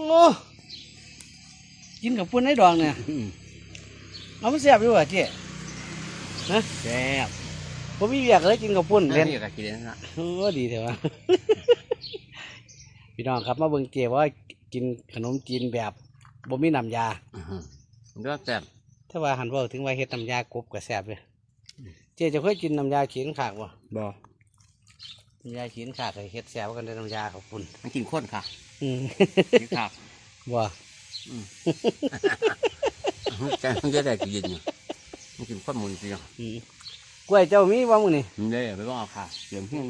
โอ้กินกับปุ้นให้ดองเนี่ยเอามันแซ่บอยู่ว่ะเจ๊ฮะแซ่บผมมีเวียกเลยกินกับปุ้นเล่เล่นนอยู่กับกินเลยนะโอ้ดีเถอะวะพี่น้องครับมาเบิ่งเจ๊ว่ากินขนมจีนแบบบ่มีน้ำยามันก็แซ่บถ้าว่าหันเว่าถึงว่าเฮ็ดน้ำยากบก็แซ่บเลยเจ๊จะเคยกินน้ำยาเขียนขากบ่บ่น้ำ ยาเขียนขากก็เฮ็ดแซ่บกันได้น้ำยาขอบคุณมันกินข้นค่ะอืมกินขับบ่ใจมันจะได้กินอยู่มันกินข้นมุนจริงอืมกล้วยเจ้ามีบ่มื้อนี้มันได้ไปก็เอาค่ะเสียงเพี้ยง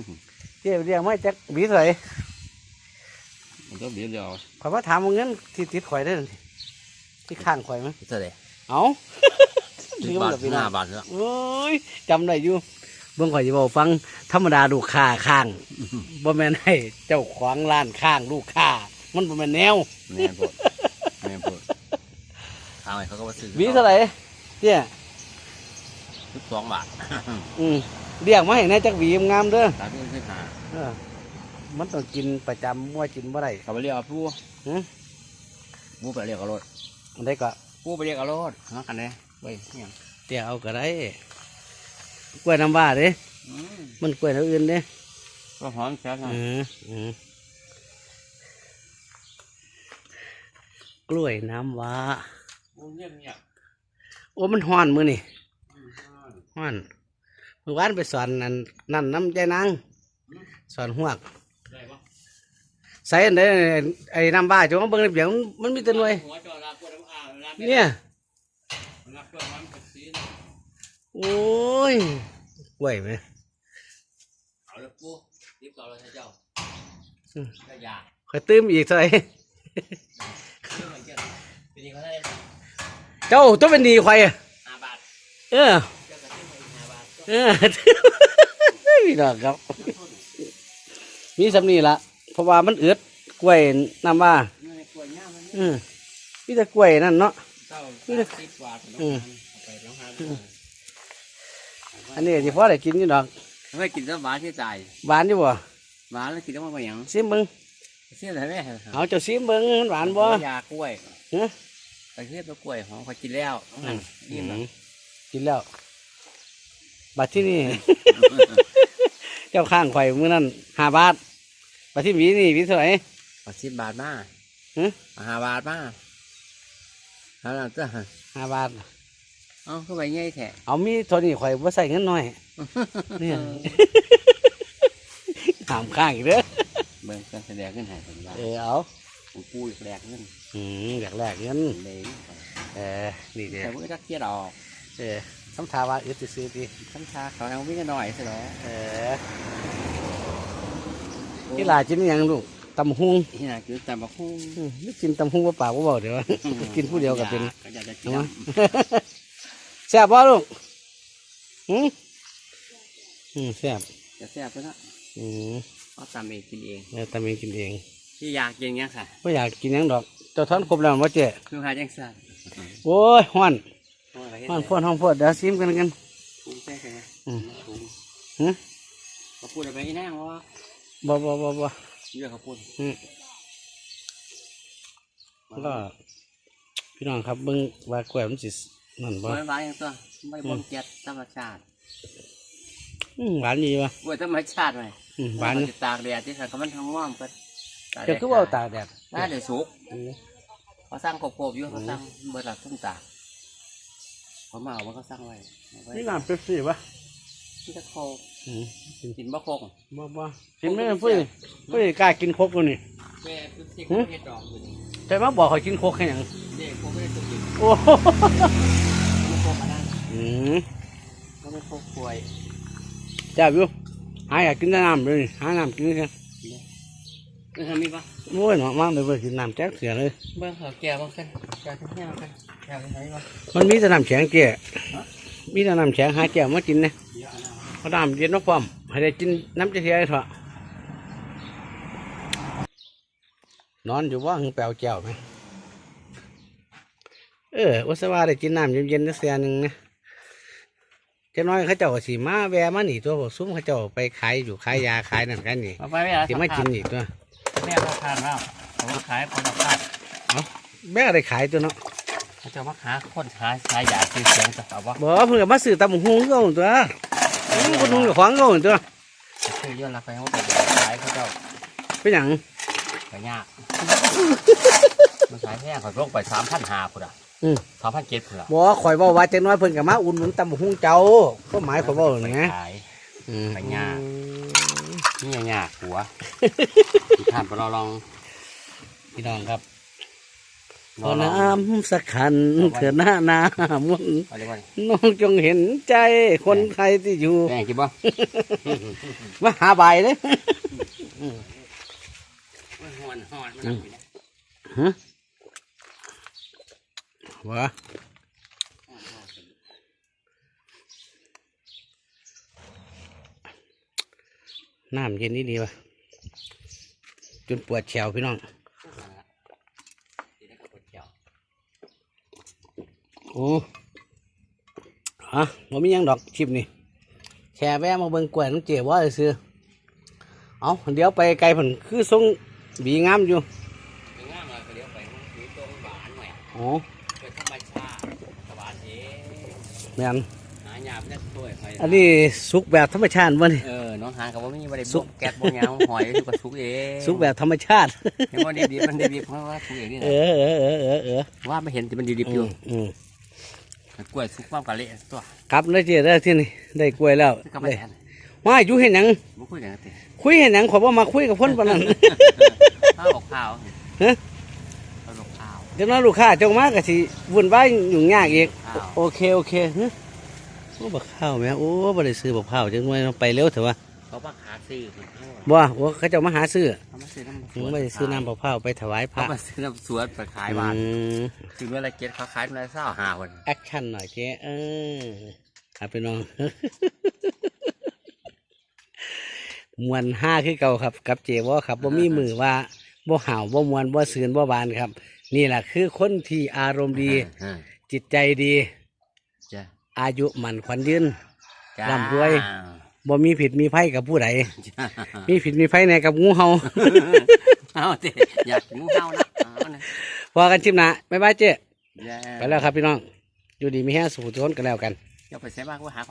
เจ๊เรียกมาจากบีเท่าไหร่มันก็เบี้ยเดียวข่อยว่าถามว่าเงินที่ติดข่อยได้อนี่ที่ข้างข่อยมั้ยเท่าไหร่เอ้าสิลืบมบาทแล้วพี่ห้าน้องบาทแล้วโอ้ยจำได้อยู่เบิ่งข่อยจะบอกฟังธรรมดาลูกค้าข้างบ่แม่นให้เจ้าของร้านข้างลูกค้ามันบ่แม่นแนวแม่นปวดแม่นปวดทางไหนเขาก็มาซื้อหวีเท่าไหร่เนี่ยสิบสองบาทอืมเรียกมาให้แหน่จักหวีงามๆเด้อตามที่ซื้อหาเออมันต้องกินประจำมั่วกินบ่ได้เขาไปเรียกเอาผู้หือผู้ไปเรียกเอารถอันใดก็ผู้ไปเรียกเอารถฮะกันเลยเว้ยเนี่ยเตียเอาก็ได้ กล้วยน้ำว้าเด้อืมมันกล้วยน้ำอื่นเด้ก็หอมแซ่บนะอืมอืมกล้วยน้ำว้าโอ้เงียบเงียบโอ้มันฮ้อนมื้อนี่ฮ้อนเมื่อวานไปสอนนั่นนั่นน้ำใจนางสอนหวกได้ปะใส่อันใดไอ้น้ำบ้าจงเบิ่งในเบียงมันมันมีแต่หน่วยหัวจอรับกล้วยน้ำอ่างรับเนี่ยรับกล้วยน้ำกระซีนโอ้ ยกล้วยไหมเอาเลยปูรีบต่อเลยเจ้าอืมก็อยากค่อยตื้มอีกเท่าไหร่เชื่อมันเจ้าปีนี้เขาได้เจ้าต้องเป็นดีควายอะห้าบาทเออเจ้าก็ซื้อมาอีกห้าบาทเออพี่น้องครับ มีสำนีละเพราะว่ามันเอือดกล้วยน้ำว่าเงินในกล้วยย่ามันอืมมีแต่กล้วยนั่นเนาะเจ้าสิบบาทน้ องเอาไปน้องหาดูอันนี้ที่พ่อได้กินอยู่ดอกไม่กินแล้วหวานที่ใจหวานอยู่บ่หวานแล้วกินแล้วมันเป็นหยังซิมเบิ่งเสี้ยอะไรไหมเอาเจ้าซิมเบิ่งมันหวานบ่ยากล้วยฮะไปเทียบตัวกล้วยของเขากินแล้วนั่นยิ้มแล้วกินแล้วบัดที่นี่เจ้าข้างข่อยมื้อนั้นห้าบาทบัดที่หวีนี่หวีเท่าไหร่เอาสิบบาทมาฮะเอาห้าบาทมาแล้วเราจะห้าบาท เอาเข้าไปง่ายแท้เอามีเท่านี้ข่อยบ่ใส่เงินน้อยเนี่ยถามข้างอีกเด้อเบิ่งการแสดงขึ้นให้ผมว่าเออเอาผมปูอีกแดกขึ้นอืมอยากแลกเงินเลยเออนี่เด้อแต่เมื่อรักเทียดออกเออคำถามว่าอึดซื้อๆดิคำชาเขาเอาวิ่งกันหน่อยสิเหรอเออที่ลาจินหยังลูกตำหุงที่ไหนคือแต่มาคู่อืมนึกกินตำหุงว่าปากว่าบอกเดี๋ยวกินผู้เดียวก็เป็นก็อยากจะกินเอามา แซ่บบ่ลูกอืมอืมแซ่บจะแซ่บไปนะอืมเอาตามเองกินเองแล้วตำเองกินเองที่อยากกินเงี้ยค่ะไม่อยากกินหยังดอกเจ้าท้อนครบแล้วว่าเจ๊คือหาจังสั่นโอ้ยห้อนห้อนพ่นห้อนพ่นเดี๋ยวซิมกันกันคุ้มใช่ไหมอืมคุ้มหือเขาพูดอะไรอีแน่วะบ่บ่บ่บ่เยอะเขาพูดอืมก็พี่น้องครับเบิ่งว่ากล้วยมันสิ นั่นบ่ไม่ไว้ยังตัวไม่บ่มเจ็ดธรรมชาติอืมหวานดีวะกล้วยธรรมชาติไหมอืมหวานมัอยู่จะตากแดดที่สันเขามันทั้งว่อมก็เจ้าคือว่าเอาตากแดดน่าเดี๋ยวสุกอืมเขาสร้างโคบๆอยู่เขาสร้างเบอร์หลักทุ่งตากเขามาเอามันก็สร้างไว้เอาไว้นี่น้ำเป๊ปซี่ปะที่ตะโคกอืมกินบะโคกบ่บ่กินไม่ได้ปุ้ยปุ้ยกล้ากินโคกตัวนี้แม่คือที่เขาเฮ็ดดอกอยู่นี่แต่มาบอกเขากินโคกแค่หยัง เด็กเขาไม่ได้ตัวกินโอ้โหไม่โคกอันนั้นอืมก็ไม่โคกป่วยจ้าวิวหาอยากกินแต่น้ำเลยหาน้ำกินกันนี่ทำมีปะโอ้ยหนอมากเลยเว้ยกินน้ำแจ๊กเสียเลย เบื้องเขาแก่บ้างกันแก่ทั้งแก่บ้างกันแก่ที่ไหนปะมันมีแต่น้ำแข็งแก่มีแต่น้ำแข็งหาแก้วมากินนะเพราะน้ำเย็นมาพร้อมให้ได้กินน้ำจะเทียเถอะนอนอยู่ว่าหึงแปลวแก้วไหม เออวัสวาได้กินน้ำเย็นๆสักเสียหนึ่งนะเจะน้อยเขาเจ้าก็สีมาแวะมาหนีตัวบอกซุ้มเขาเจ้าไปขายอยู่ขายยาขายนั่นขายนี่มาไปไม่ได้สิมากินอีกตัวแม่เขาทานแล้วผมขายคนละภาพแม่ก็ได้ขายตัวเนาะเขาจะมาหาคนหาหายาซื้อเสียงจะเอาว่าบ่เพิ่นก็มาซื้อตำบักหุ่งก็เอาตัวอืมคนหุ่งกับขวางก็เอาตัวซื้อเยอะละไปเขาจะขายเขาเจ้าเป็นหยังไปยากมันขายแพงเขาลงไปสามพันห้าพุ่นอะ อืม สามพันเจ็ดพุ่นอะบ่ข่อยเว้าว่าจังน้อยเพิ่นก็มาอุ่นหนุนตำบักหุ่งเจ้าก็หมายข่อยเว้าอย่างนี้ขาย อืมไปย่าง นี่ยากหัว ที่ท่านไปลองลองพี่น้องครับลขอองลองน้ำสักขันเถิดหน้าหน้ามนเอาเลยว่าน้องจงเห็นใจคนไทยที่อยู่ แม่งกินบ่ มาหาใบเลยหอนหอนฮะ วะน้ำเย็นนี่ดีวะจนปวดแฉวพี่น้องโอ้ฮะผมมีหยังดอกชิปนี่แชร์แวะมาเบิ่งกล้วยน้องเจียวว่าซื้อเอาเดี๋ยวไปไกลผนคือทรงบีงามอยู่ง่ายเลยก็เดี๋ยวไปถือตรงหวานหน่อยโอ้ เป็นธรรมชาติสบายเอง แม่นหายาไม่ได้ช่วยใครอันนี้สุกแบบธรรมชาติวะนี่ เออน้องหานกับว่าไม่มีบริสุสุก กแก๊สบ่ยาวหอยอยู่กับสุกเองสุกแบบธรรมชาติ เห็นว่าดีๆมันดีๆเพราะว่าสุกเองนี่เอนะอเออเออเออเออว่าไม่เห็นแต่มันดีๆออืยู่มอืมกล้วยสุกความกะเละตัวครับแล้วเจีได้ที่นี่ได้กล้วยแล้วก็ไม่ได้ทันว่าอยู่เห็นหยังบ่คุยกันติคุยเห็นหยังขอยว่ามาคุยกับคนปานนั้น ข้าวบอกข้าวฮะข้าว บอกข้าวเดี๋ยวน้อยลูกค้าเจ้ามากก็สิวุ่นวายยุ่งยากอีกข้าว โอเคโอเคฮึโอ้บักข้าวแม่โอ้บ่ได้ซื้อบักข้าวจังไว้ไปเร็วเถอะวะเขาบักขาซื้อคนข้าวบ่ว่าเขาเจ้ามาหาซื้อเขามาซื้อน้ำถึงไม่ได้ซื้อน้ำบักข้าวไปถวายพเขาระมาซื้อน้ำสวนไปขายบ้านอืมซื้อเมื่อไรเก็ตเขาขายเมื่อไรเศร้าหาคน แอคชั่นหน่อยเจ๊เออครับพี่น้อง มวนห้าคือเก่าครับ กับเจวอครับบ่มีมือว่าบ่ห่าวบ่มวนบ่ซืนบ่บานครับ นี่แหละคือคนที่อารมณ์ดี อ่าจิตใจดี จ้ะอายุมันขวัญยืน จ้าร่ำรวย บ่มีผิดมีภัยกับผู้ใดจ้ามีผิดมีภัยในกับงูเห่า เอาเจ๊อยากงูเห่านะเอานะพอกันชิมนะบ๊ายบายเจ๊อย่าไปแล้วครับพี่น้อง อยู่ดีมีแห้งสุขทุกคนกันแล้วกันอย่าไปใช้บ้างว่าหา